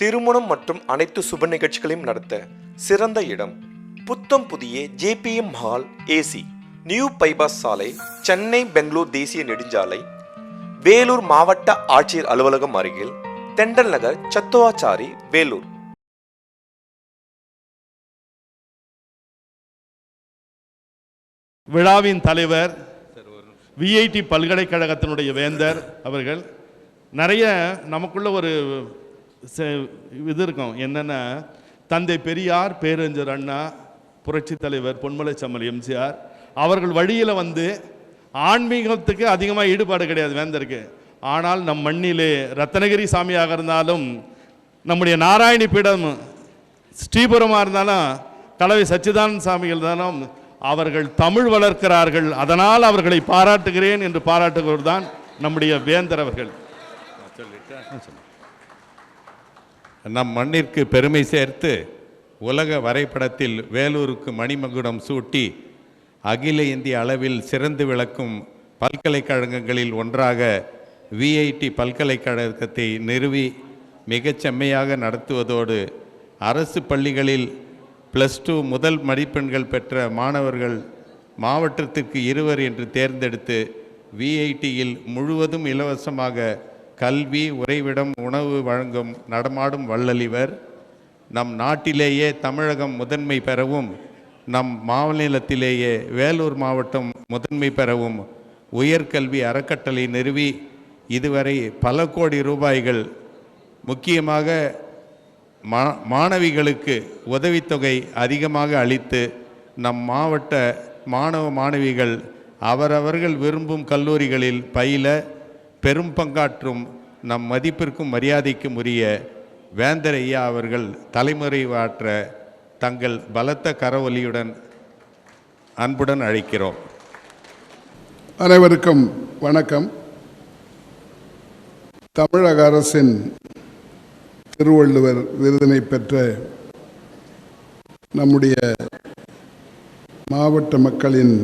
திருமணம் மற்றும் அனைத்து சுப நிகழ்ச்சிகளையும் நடத்த சிறந்த இடம் புத்தம் புதிய JBM hall AC. New bypass சாலை சென்னை பெங்களூர் தேசிய நெடுஞ்சாலை வேலூர் மாவட்ட ஆட்சியர் அலுவலகம் அருகில் தெண்டல் நகர் சத்துவாச்சாரி வேலூர். விழாவின் தலைவர் விஐடி பல்கலைக்கழகத்தினுடைய வேந்தர் அவர்கள். நிறைய நமக்குள்ள ஒரு இது இருக்கும். என்னென்னா தந்தை பெரியார் பேரறிஞர் அண்ணா புரட்சி தலைவர் பொன்மலை செம்மல் எம்ஜிஆர் அவர்கள் வழியில் வந்து ஆன்மீகத்துக்கு அதிகமாக ஈடுபாடு கிடையாது வேந்தருக்கு. ஆனால் நம் மண்ணிலே ரத்னகிரி சாமியாக இருந்தாலும் நம்முடைய நாராயணி பீடம் ஸ்ரீபுரமாக இருந்தாலும் கலவை சச்சிதானந்த சாமிகள் தானும் அவர்கள் தமிழ் வளர்க்கிறார்கள். அதனால் அவர்களை பாராட்டுகிறேன் என்று பாராட்டுகிறவர் தான் நம்முடைய வேந்தர் அவர்கள். நம் மண்ணிற்கு பெருமை சேர்த்து உலக வரைபடத்தில் வேலூருக்கு மணிமகுடம் சூட்டி அகில இந்திய அளவில் சிறந்து விளக்கும் பல்கலைக்கழகங்களில் ஒன்றாக விஐடி பல்கலைக்கழகத்தை நிறுவி மிகச் செம்மையாக நடத்துவதோடு அரசு பள்ளிகளில் ப்ளஸ் டூ முதல் மதிப்பெண்கள் பெற்ற மாணவர்கள் மாவட்டத்திற்கு இருவர் என்று தேர்ந்தெடுத்து விஐடியில் முழுவதும் இலவசமாக கல்வி உறைவிடம் உணவு வழங்கும் நடமாடும் வள்ளலிவர் நம் நாட்டிலேயே தமிழகம் முதன்மை பெறவும் நம் மாநிலத்திலேயே வேலூர் மாவட்டம் முதன்மை பெறவும் உயர்கல்வி அறக்கட்டளை நிறுவி இதுவரை பல கோடி ரூபாய்கள் முக்கியமாக மா மாணவிகளுக்கு உதவித்தொகை அதிகமாக அளித்து நம் மாவட்ட மாணவ மாணவிகள் அவரவர்கள் விரும்பும் கல்லூரிகளில் பயில பெரும் பங்காற்றும் நம் மதிப்பிற்கும் மரியாதைக்கும் உரிய வேந்தர் ஐயா அவர்கள் தலைமுறைவாற்ற தங்கள் பலத்த கரவொலியுடன் அன்புடன் அழைக்கிறோம். அனைவருக்கும் வணக்கம். தமிழக அரசின் திருவள்ளுவர் விருதினை பெற்ற நம்முடைய மாவட்ட மக்களின்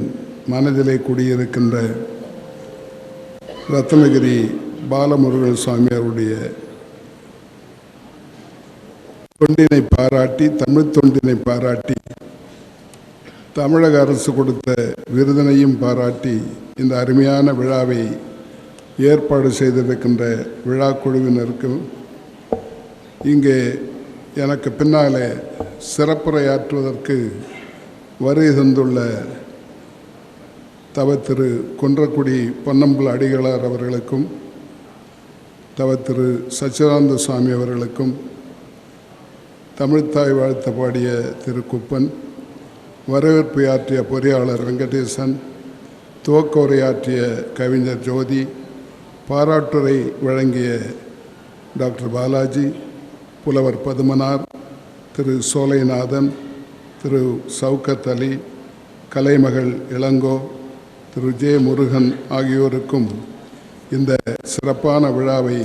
மனதிலே குடியிருக்கின்ற ரத்னகிரி பாலமுருகன் சுவாமி அவருடைய தொண்டினை பாராட்டி தமிழ் தொண்டினை பாராட்டி தமிழக அரசு கொடுத்த விருதினையும் பாராட்டி இந்த அருமையான விழாவை ஏற்பாடு செய்திருக்கின்ற விழா குழுவினருக்கும் இங்கே எனக்கு பின்னாலே சிறப்புரையாற்றுவதற்கு வருகை தந்துள்ள தவ திரு குன்றக்குடி பொன்னம்பல அடிகளார் அவர்களுக்கும் தவ திரு சச்சிதானந்த சுவாமி அவர்களுக்கும் தமிழ்த்தாய் வாழ்த்த பாடிய திரு குப்பன் வரவேற்பு ஆற்றிய பொறியாளர் வெங்கடேசன் துவக்க உரையாற்றிய கவிஞர் ஜோதி பாராட்டுரை வழங்கிய டாக்டர் பாலாஜி புலவர் பதுமனார் திரு சோலைநாதன் திரு சவுக்கத் அலி கலைமகள் இளங்கோ திரு ஜே முருகன் ஆகியோருக்கும் இந்த சிறப்பான விழாவை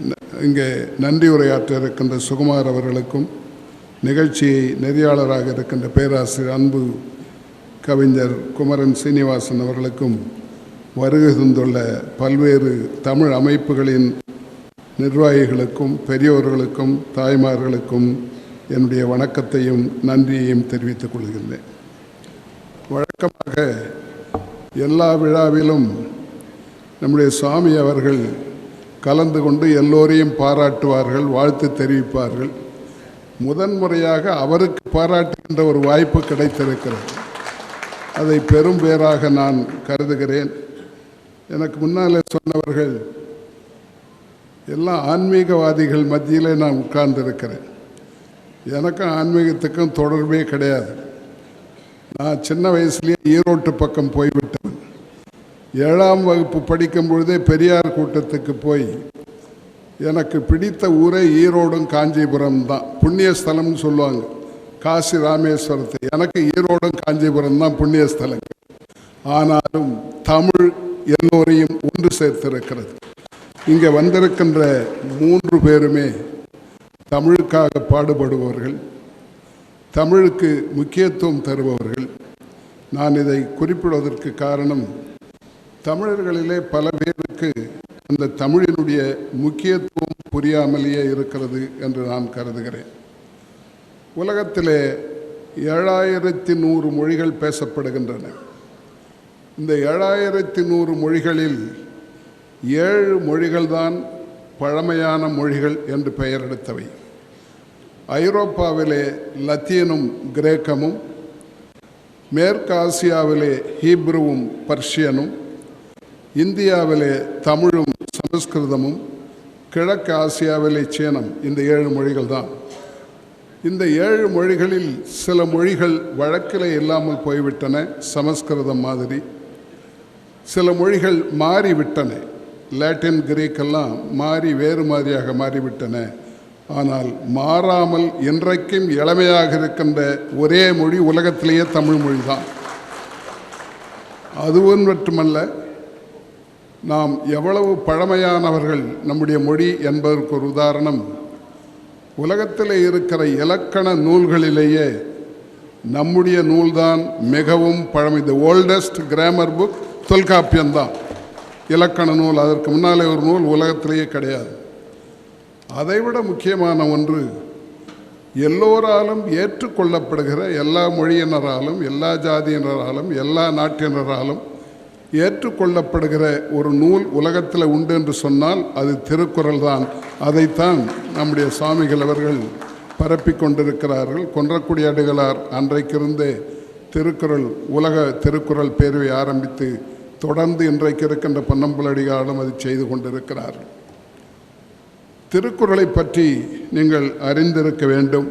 ந- இங்கே நன்றி உரையாற்ற இருக்கின்ற சுகுமார் அவர்களுக்கும் நிகழ்ச்சியை நெறியாளராக இருக்கின்ற பேராசிரியர் அன்பு கவிஞர் குமரன் சீனிவாசன் அவர்களுக்கும் வருகை தந்துள்ள பல்வேறு தமிழ் அமைப்புகளின் நிர்வாகிகளுக்கும் பெரியோர்களுக்கும் தாய்மார்களுக்கும் என்னுடைய வணக்கத்தையும் நன்றியையும் தெரிவித்துக் கொள்கின்றேன். வழக்கமாக எல்லா விழாவிலும் நம்முடைய சுவாமி அவர்கள் கலந்து கொண்டு எல்லோரையும் பாராட்டுவார்கள் வாழ்த்து தெரிவிப்பார்கள். முதன்முறையாக அவருக்கு பாராட்டுகின்ற ஒரு வாய்ப்பு கிடைத்திருக்கிறது. அதை பெரும் பேராக நான் கருதுகிறேன். எனக்கு முன்னால் சொன்னவர்கள் எல்லாம் ஆன்மீகவாதிகள் மத்தியிலே நான் உட்கார்ந்திருக்கிறேன். எனக்கும் ஆன்மீகத்துக்கும் தொடர்பே கிடையாது. நான் சின்ன வயசுலேயே ஈரோட்டு பக்கம் போய்விட்டேன். ஏழாம் வகுப்பு படிக்கும் பொழுதே பெரியார் கூட்டத்துக்கு போய் எனக்கு பிடித்த ஊரே ஈரோடும் காஞ்சிபுரம் தான். புண்ணியஸ்தலம்னு சொல்லுவாங்க. காசி ராமேஸ்வரத்தை. எனக்கு ஈரோடும் காஞ்சிபுரம் தான் புண்ணியஸ்தலம் ஆனாலும் தமிழ் எல்லோரையும் ஒன்று சேர்த்திருக்கிறது. இங்கே வந்திருக்கின்ற மூன்று பேருமே தமிழுக்காக பாடுபடுபவர்கள். தமிழுக்கு முக்கியத்துவம் தருபவர்கள். நான் இதை குறிப்பிடுவதற்கு காரணம் தமிழர்களிலே பல பேருக்கு அந்த தமிழினுடைய முக்கியத்துவம் புரியாமலேயே இருக்கிறது என்று நான் கருதுகிறேன். உலகத்திலே ஏழாயிரத்தி நூறு மொழிகள் பேசப்படுகின்றன. இந்த ஏழாயிரத்தி நூறு மொழிகளில் ஏழு மொழிகள்தான் பழமையான மொழிகள் என்று பெயர் எடுத்தவை. ஐரோப்பாவிலே லத்தீனும் கிரேக்கமும் மேற்கு ஆசியாவிலே ஹீப்ருவும் பர்ஷியனும் இந்தியாவிலே தமிழும் சமஸ்கிருதமும் கிழக்கு ஆசியாவிலே சீனம் இந்த ஏழு மொழிகள் தான் இந்த ஏழு மொழிகளில் சில மொழிகள் வழக்கில் இல்லாமல் போய்விட்டன சமஸ்கிருதம் மாதிரி. சில மொழிகள் மாறிவிட்டன லாட்டின் கிரீக்கெல்லாம் மாறி வேறு மாதிரியாக மாறிவிட்டன. ஆனால் மாறாமல் இன்றைக்கும் இளமையாக இருக்கின்ற ஒரே மொழி உலகத்திலேயே தமிழ் மொழி தான் அதுவும் மட்டுமல்ல நாம் எவ்வளவு பழமையானவர்கள் நம்முடைய மொழி என்பதற்கு ஒரு உதாரணம். உலகத்தில் இருக்கிற இலக்கண நூல்களிலேயே நம்முடைய நூல்தான் மிகவும் பழமை. த ஓல்டஸ்ட் கிராமர் புக் தொல்காப்பியம்தான். இலக்கண நூல் அதற்கு முன்னாலே ஒரு நூல் உலகத்திலேயே கிடையாது. அதைவிட முக்கியமான ஒன்று எல்லோராலும் ஏற்றுக்கொள்ளப்படுகிற எல்லா மொழியினராலும் எல்லா ஜாதியினராலும் எல்லா நாட்டினராலும் ஏற்றுக்கொள்ளப்படுகிற ஒரு நூல் உலகத்தில் உண்டு என்று சொன்னால் அது திருக்குறள் தான் அதைத்தான் நம்முடைய சுவாமிகள் அவர்கள் பரப்பி கொண்டிருக்கிறார்கள். கொன்றக்குடி அடிகளார் அன்றைக்கிருந்தே திருக்குறள் உலக திருக்குறள் பேரவை ஆரம்பித்து தொடர்ந்து இன்றைக்கு இருக்கின்ற பொன்னம்பல அது செய்து கொண்டிருக்கிறார் திருக்குறளை பற்றி நீங்கள் அறிந்திருக்க வேண்டும்.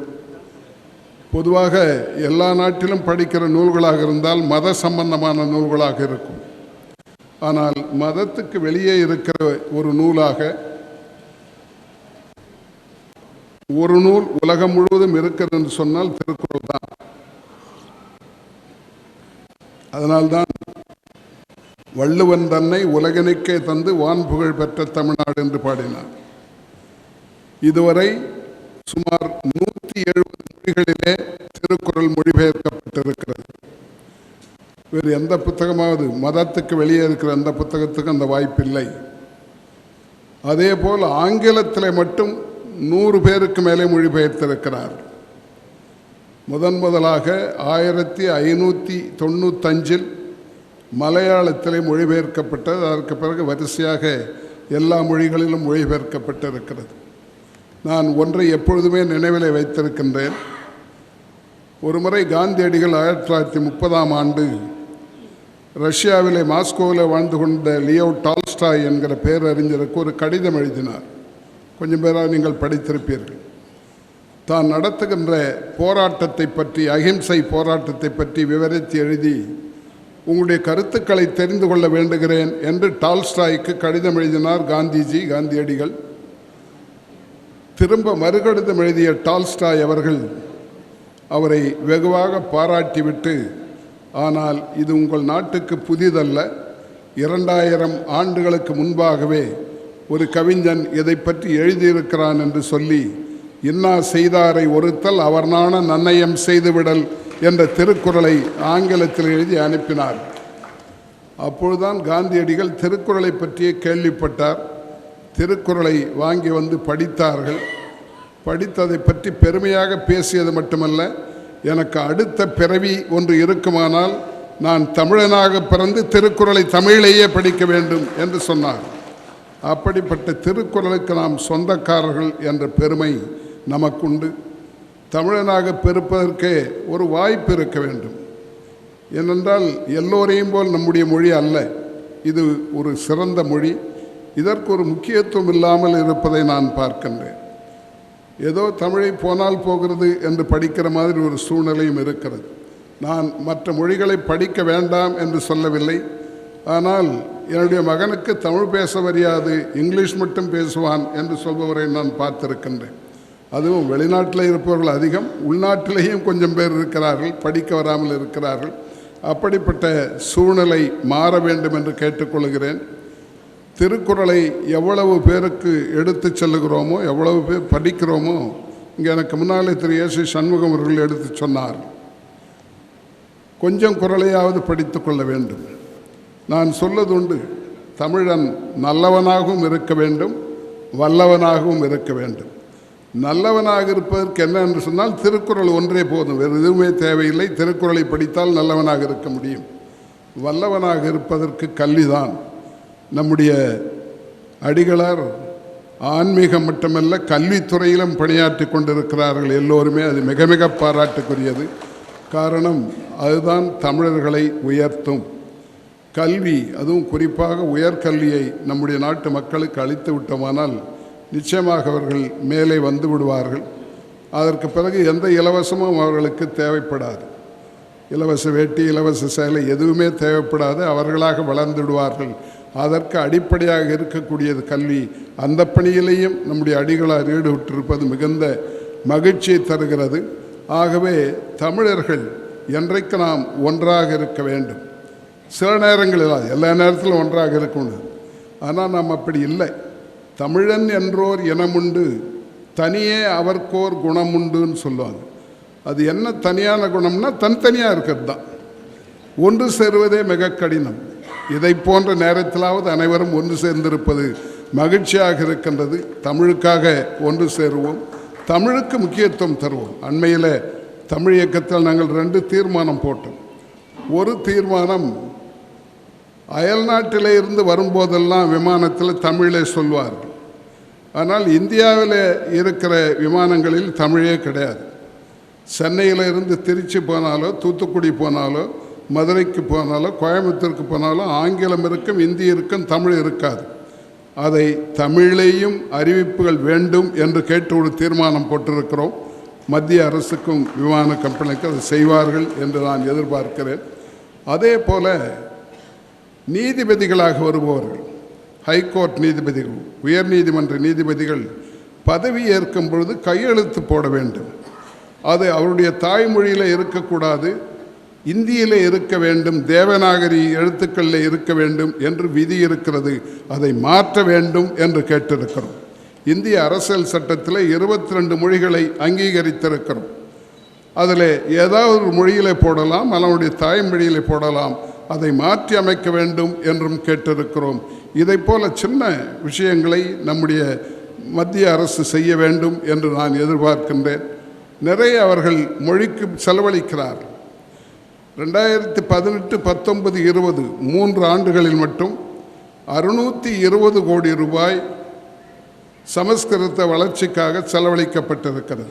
பொதுவாக எல்லா நாட்டிலும் படிக்கிற நூல்களாக இருந்தால் மத சம்பந்தமான நூல்களாக இருக்கும். ஆனால் மதத்துக்கு வெளியே இருக்கிற ஒரு நூலாக ஒரு நூல் உலகம் முழுவதும் இருக்கிறது என்று சொன்னால் திருக்குறள் தான். அதனால்தான் வள்ளுவன் தன்னை உலகனுக்கே தந்து வான் புகழ் பெற்ற தமிழ்நாடு என்று பாடினார் இதுவரை சுமார் நூற்றி எழுபது மொழிகளிலே திருக்குறள் மொழிபெயர்க்கப்பட்டிருக்கிறது. வேறு எந்த புத்தகமாவது மதத்துக்கு வெளியே இருக்கிற எந்த புத்தகத்துக்கும் அந்த வாய்ப்பில்லை. அதே போல் ஆங்கிலத்தில் மட்டும் நூறு பேருக்கு மேலே மொழிபெயர்த்திருக்கிறார். முதன் முதலாக ஆயிரத்தி ஐநூற்றி தொண்ணூத்தஞ்சில் மலையாளத்திலே மொழிபெயர்க்கப்பட்டது. அதற்கு பிறகு வரிசையாக எல்லா மொழிகளிலும் மொழிபெயர்க்கப்பட்டிருக்கிறது. நான் ஒன்றை எப்பொழுதுமே நினைவில் வைத்திருக்கின்றேன். ஒருமுறை காந்தியடிகள் ஆயிரத்தி தொள்ளாயிரத்தி முப்பதாம் ஆண்டு ரஷ்யாவிலே மாஸ்கோவில் வாழ்ந்து கொண்ட லியோ டால்ஸ்டாய் என்கிற பேரறிஞருக்கு ஒரு கடிதம் எழுதினார். கொஞ்சம் பேராக நீங்கள் படித்திருப்பீர்கள். தான் நடத்துகின்ற போராட்டத்தை பற்றி அகிம்சை போராட்டத்தை பற்றி விவரித்து எழுதி உங்களுடைய கருத்துக்களை தெரிந்து கொள்ள வேண்டுகிறேன் என்று டால்ஸ்டாய்க்கு கடிதம் எழுதினார் காந்திஜி காந்தியடிகள். திரும்ப மறுகடிதம் எழுதிய டால்ஸ்டாய் அவர்கள் அவரை வெகுவாக பாராட்டிவிட்டு ஆனால் இது உங்கள் நாட்டுக்கு புதிதல்ல. இரண்டாயிரம் ஆண்டுகளுக்கு முன்பாகவே ஒரு கவிஞன் இதை பற்றி எழுதியிருக்கிறான் என்று சொல்லி இன்னா செய்தாரை ஒருத்தல் அவர் நன்னயம் செய்துவிடல் என்ற திருக்குறளை ஆங்கிலத்தில் எழுதி அனுப்பினார். அப்பொழுதுதான் காந்தியடிகள் திருக்குறளை பற்றியே கேள்விப்பட்டார். திருக்குறளை வாங்கி வந்து படித்தார்கள். படித்ததை பற்றி பெருமையாக பேசியது மட்டுமல்ல எனக்கு அடுத்த பிறவி ஒன்று இருக்குமானால் நான் தமிழனாக பிறந்து திருக்குறளை தமிழிலேயே படிக்க வேண்டும் என்று சொன்னார். அப்படிப்பட்ட திருக்குறளுக்கு நாம் சொந்தக்காரர்கள் என்ற பெருமை நமக்குண்டு. தமிழனாக பிறப்பதற்கே ஒரு வாய்ப்பு இருக்க வேண்டும். ஏனென்றால் எல்லோரையும் போல் நம்முடைய மொழி அல்ல. இது ஒரு சிறந்த மொழி. இதற்கு ஒரு முக்கியத்துவம் இல்லாமல் இருப்பதை நான் பார்க்கின்றேன். ஏதோ தமிழை போனால் போகிறது என்று படிக்கிற மாதிரி ஒரு சூழ்நிலையும் இருக்கிறது. நான் மற்ற மொழிகளை படிக்க வேண்டாம் என்று சொல்லவில்லை. ஆனால் என்னுடைய மகனுக்கு தமிழ் பேச வரியாது இங்கிலீஷ் மட்டும் பேசுவான் என்று சொல்பவரை நான் பார்த்திருக்கின்றேன். அதுவும் வெளிநாட்டில் இருப்பவர்கள் அதிகம் உள்நாட்டிலேயும் கொஞ்சம் பேர் இருக்கிறார்கள் படிக்க வராமல் இருக்கிறார்கள். அப்படிப்பட்ட சூழ்நிலை மாற வேண்டும் என்று கேட்டுக்கொள்கிறேன். திருக்குறளை எவ்வளவு பேருக்கு எடுத்து செல்லுகிறோமோ எவ்வளவு பேர் படிக்கிறோமோ இங்கே எனக்கு முன்னாலே திரு ஏசி சண்முகம் அவர்கள் எடுத்து சொன்னார். கொஞ்சம் குரலையாவது படித்து கொள்ள வேண்டும். நான் சொல்லதுண்டு தமிழன் நல்லவனாகவும் இருக்க வேண்டும் வல்லவனாகவும் இருக்க வேண்டும். நல்லவனாக இருப்பதற்கு என்ன என்று சொன்னால் திருக்குறள் ஒன்றே போதும் வேறு எதுவுமே தேவையில்லை. திருக்குறளை படித்தால் நல்லவனாக இருக்க முடியும். வல்லவனாக இருப்பதற்கு கல்விதான் நம்முடைய அடிகளார் ஆன்மீகம் மட்டுமல்ல கல்வித்துறையிலும் பணியாற்றி கொண்டிருக்கிறார்கள் எல்லோருமே. அது மிக மிக பாராட்டுக்குரியது. காரணம் அதுதான் தமிழர்களை உயர்த்தும். கல்வி அதுவும் குறிப்பாக உயர்கல்வியை நம்முடைய நாட்டு மக்களுக்கு அளித்து விட்டோமானால் நிச்சயமாக அவர்கள் மேலே வந்து விடுவார்கள். அதற்கு பிறகு எந்த இலவசமும் அவர்களுக்கு தேவைப்படாது. இலவச வேட்டி இலவச சேலை எதுவுமே தேவைப்படாது. அவர்களாக வளர்ந்து விடுவார்கள். அதற்கு அடிப்படையாக இருக்கக்கூடியது கல்வி. அந்த பணியிலையும் நம்முடைய அடிகளார் ஈடுபட்டிருப்பது மிகுந்த மகிழ்ச்சியை தருகிறது. ஆகவே தமிழர்கள் என்றைக்கு நாம் ஒன்றாக இருக்க வேண்டும்? சில நேரங்களில் எல்லா நேரத்திலும் ஒன்றாக இருக்கணும் ஆனால் நாம் அப்படி இல்லை. தமிழன் என்றோர் இனமுண்டு தனியே அவர்க்கோர் குணமுண்டுன்னு சொல்லுவாங்க. அது என்ன தனியான குணம்னா தனித்தனியாக இருக்கிறது தான். ஒன்று சேருவதே மிக கடினம். இதை போன்ற நேரத்திலாவது அனைவரும் ஒன்று சேர்ந்திருப்பது மகிழ்ச்சியாக இருக்கின்றது. தமிழுக்காக ஒன்று சேருவோம். தமிழுக்கு முக்கியத்துவம் தருவோம். அண்மையில் தமிழ் இயக்கத்தில் நாங்கள் ரெண்டு தீர்மானம் போட்டோம். ஒரு தீர்மானம் அயல்நாட்டிலே இருந்து வரும்போதெல்லாம் விமானத்தில் தமிழே சொல்வார்கள். ஆனால் இந்தியாவில் இருக்கிற விமானங்களில் தமிழே கிடையாது. சென்னையில் இருந்து திருச்சி போனாலோ தூத்துக்குடி போனாலோ மதுரைக்கு போனாலும் கோயம்புத்தூருக்கு போனாலும் ஆங்கிலம் இருக்கும் இந்தி இருக்கும் தமிழ் இருக்காது. அதை தமிழையும் அறிவிப்புகள் வேண்டும் என்று கேட்டு ஒரு தீர்மானம் போட்டிருக்கிறோம். மத்திய அரசுக்கும் விமான கம்பெனிக்கும் அதை செய்வார்கள் என்று நான் எதிர்பார்க்கிறேன். அதே போல நீதிபதிகளாக வருபவர்கள் ஹைகோர்ட் நீதிபதிகள் உயர்நீதிமன்ற நீதிபதிகள் பதவி ஏற்கும் பொழுது கையெழுத்து போட வேண்டும். அது அவருடைய தாய்மொழியில் இருக்கக்கூடாது. இந்தியிலே இருக்க வேண்டும் தேவநாகரி எழுத்துக்களில் இருக்க வேண்டும் என்று விதி இருக்கிறது. அதை மாற்ற வேண்டும் என்று கேட்டிருக்கிறோம். இந்திய அரசியல் சட்டத்தில் இருபத்தி ரெண்டு மொழிகளை அங்கீகரித்திருக்கிறோம். அதில் ஏதாவது ஒரு மொழியில் போடலாம் அவனுடைய தாய்மொழியில் போடலாம். அதை மாற்றி அமைக்க வேண்டும் என்றும் கேட்டிருக்கிறோம். இதை போல சின்ன விஷயங்களை நம்முடைய மத்திய அரசு செய்ய வேண்டும் என்று நான் எதிர்பார்க்கின்றேன். நிறைய அவர்கள் மொழிக்கு செலவழிக்கிறார் ரெண்டாயிரத்தி பதினெட்டு பத்தொன்பது இருபது மூன்று ஆண்டுகளில் மட்டும் அறுநூற்றி இருபது கோடி ரூபாய் சமஸ்கிருத வளர்ச்சிக்காக செலவழிக்கப்பட்டிருக்கிறது.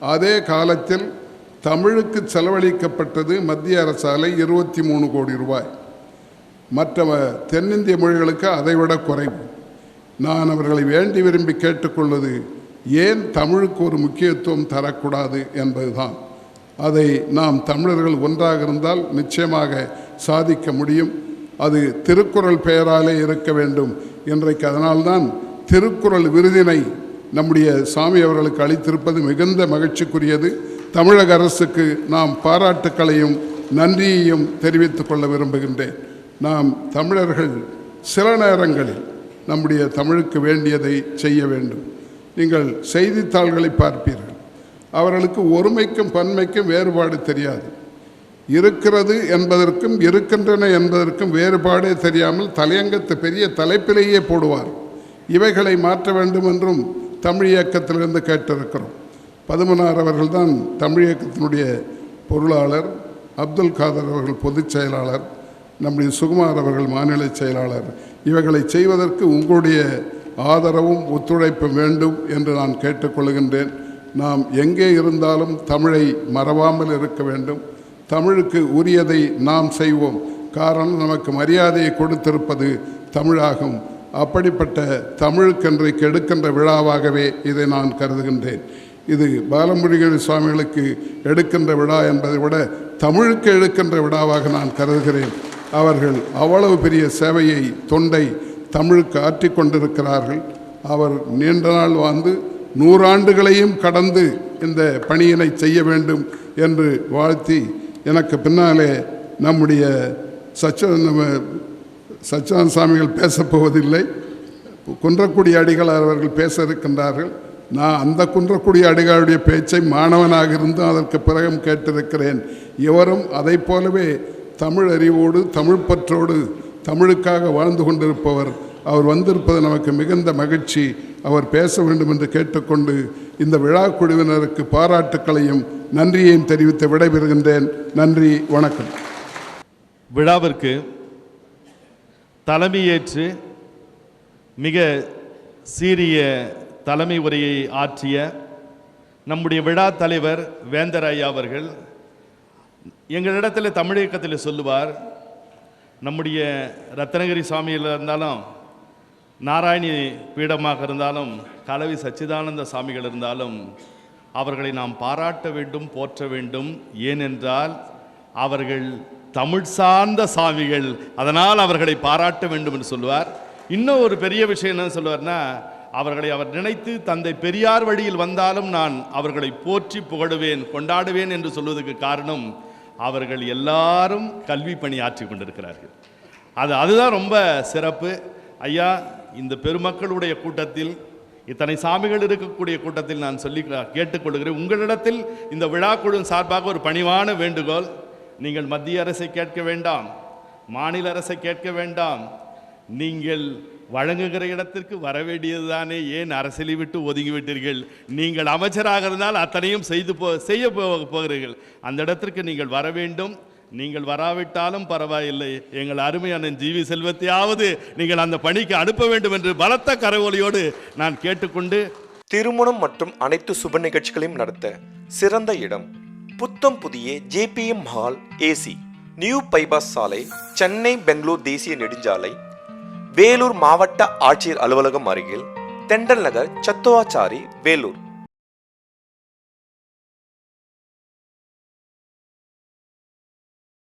அதே காலத்தில் தமிழுக்கு செலவழிக்கப்பட்டது மத்திய அரசால் இருபத்தி மூணு கோடி ரூபாய். மற்ற தென்னிந்திய மொழிகளுக்கு அதைவிட குறைவு. நான் அவர்களை வேண்டி விரும்பி கேட்டுக்கொள்வது ஏன் தமிழுக்கு ஒரு முக்கியத்துவம் தரக்கூடாது என்பதுதான். அதை நாம் தமிழர்கள் ஒன்றாக இருந்தால் நிச்சயமாக சாதிக்க முடியும். அது திருக்குறள் பெயராலே இருக்க வேண்டும். இன்றைக்கு அதனால்தான் திருக்குறள் விருதினை நம்முடைய சாமி அவர்களுக்கு அளித்திருப்பது மிகுந்த மகிழ்ச்சிக்குரியது. தமிழக அரசுக்கு நாம் பாராட்டுக்களையும் நன்றியையும் தெரிவித்துக் கொள்ள விரும்புகின்றேன். நாம் தமிழர்கள் சில நேரங்களில் நம்முடைய தமிழுக்கு வேண்டியதை செய்ய வேண்டும். நீங்கள் செய்தித்தாள்களை பார்ப்பீர்கள். அவர்களுக்கு ஒருமைக்கும் பன்மைக்கும் வேறுபாடு தெரியாது. இருக்கிறது என்பதற்கும் இருக்கின்றன என்பதற்கும் வேறுபாடே தெரியாமல் தலையங்கத்து பெரிய தலைப்பிலேயே போடுவார். இவைகளை மாற்ற வேண்டும் என்றும் தமிழ் இயக்கத்திலிருந்து கேட்டிருக்கிறோம். பதுமனார் அவர்கள்தான் தமிழ் இயக்கத்தினுடைய பொருளாளர் அப்துல் காதர் அவர்கள் பொதுச் செயலாளர் நம்முடைய சுகுமார் அவர்கள் மாநில செயலாளர். இவைகளை செய்வதற்கு உங்களுடைய ஆதரவும் ஒத்துழைப்பும் வேண்டும் என்று நான் கேட்டுக்கொள்கின்றேன். நாம் எங்கே இருந்தாலும் தமிழை மறவாமல் இருக்க வேண்டும். தமிழுக்கு உரியதை நாம் செய்வோம். காரணம் நமக்கு மரியாதையை கொடுத்திருப்பது தமிழாகும். அப்படிப்பட்ட தமிழுக்கு எடுக்கின்ற விழாவாகவே இதை நான் கருதுகின்றேன். இது பாலமுருகன் சுவாமிகளுக்கு எடுக்கின்ற விழா என்பதை விட தமிழுக்கு எடுக்கின்ற விழாவாக நான் கருதுகிறேன். அவர்கள் அவ்வளவு பெரிய சேவையை தொண்டை தமிழுக்கு ஆற்றிக்கொண்டிருக்கிறார்கள் அவர் நீண்ட நாள் வாழ்ந்து நூறாண்டுகளையும் கடந்து இந்த பணியினை செய்ய வேண்டும் என்று வாழ்த்தி எனக்கு பின்னாலே நம்முடைய சச்ச சச்சிதானந்த சாமிகள் பேசப்போவதில்லை. குன்றக்குடி அடிகளார் அவர்கள் பேச இருக்கின்றார்கள் நான் அந்த குன்றக்குடி அடிகளுடைய பேச்சை மாணவனாக இருந்தும் அதற்கு பிறகும் கேட்டிருக்கிறேன். இவரும் அதைப் போலவே தமிழ் அறிவோடு தமிழ் பற்றோடு தமிழுக்காக வாழ்ந்து கொண்டிருப்பவர் அவர் வந்திருப்பது நமக்கு மிகுந்த மகிழ்ச்சி. அவர் பேச வேண்டும் என்று கேட்டுக்கொண்டு இந்த விழா குழுவினருக்கு பாராட்டுக்களையும் நன்றியையும் தெரிவித்து விடைபெறுகின்றேன். நன்றி வணக்கம். விழாவிற்கு தலைமையேற்று மிக சீரிய தலைமை உரையை ஆற்றிய நம்முடைய விழா தலைவர் வேந்தர் ஐயா அவர்கள் எங்களிடத்தில் தமிழகத்தில் சொல்லுவார் நம்முடைய ரத்னகிரி சுவாமியில் இருந்தாலும் நாராயணி பீடமாக இருந்தாலும் கலவி சச்சிதானந்த சாமிகள் இருந்தாலும் அவர்களை நாம் பாராட்ட வேண்டும் போற்ற வேண்டும். ஏனென்றால் அவர்கள் தமிழ் சார்ந்த சாமிகள். அதனால் அவர்களை பாராட்ட வேண்டும் என்று சொல்லுவார். இன்னும் ஒரு பெரிய விஷயம் என்ன சொல்லுவார்னா அவர்களை அவர் நினைத்து தந்தை பெரியார் வழியில் வந்தாலும் நான் அவர்களை போற்றி புகழுவேன் கொண்டாடுவேன் என்று சொல்வதற்கு காரணம் அவர்கள் எல்லாரும் கல்வி பணி ஆற்றி கொண்டிருக்கிறார்கள். அது அதுதான் ரொம்ப சிறப்பு. ஐயா இந்த பெருமக்களுடைய கூட்டத்தில் இத்தனை சாமிகள் இருக்கக்கூடிய கூட்டத்தில் நான் சொல்லி கேட்டுக்கொள்கிறேன். உங்களிடத்தில் இந்த விழாக்குழு சார்பாக ஒரு பணிவான வேண்டுகோள். நீங்கள் மத்திய அரசை கேட்க வேண்டாம் மாநில அரசை கேட்க வேண்டாம். நீங்கள் வழங்குகிற இடத்திற்கு வர வேண்டியதுதானே ஏன் அரசியலை விட்டு ஒதுங்கிவிட்டீர்கள் நீங்கள் அமைச்சராக இருந்தால் அத்தனையும் செய்து போ செய்ய போ- போகிறீர்கள். அந்த இடத்திற்கு நீங்கள் வர வேண்டும். நீங்கள் வராவிட்டாலும் பரவாயில்லை. எங்கள் அருமையான ஜிவி செல்வத்தையாவது நீங்கள் அந்த பணிக்கு அனுப்ப வேண்டும் என்று பலத்த கரவொலியோடு நான் கேட்டுக்கொண்டு திருமணம் மற்றும் அனைத்து சுப நிகழ்ச்சிகளையும் நடத்த சிறந்த இடம் புத்தம் புதிய JBM hall AC new bypass சாலை சென்னை பெங்களூர் தேசிய நெடுஞ்சாலை வேலூர் மாவட்ட ஆட்சியர் அலுவலகம் அருகில் தெண்டல் நகர் சத்துவாச்சாரி வேலூர்.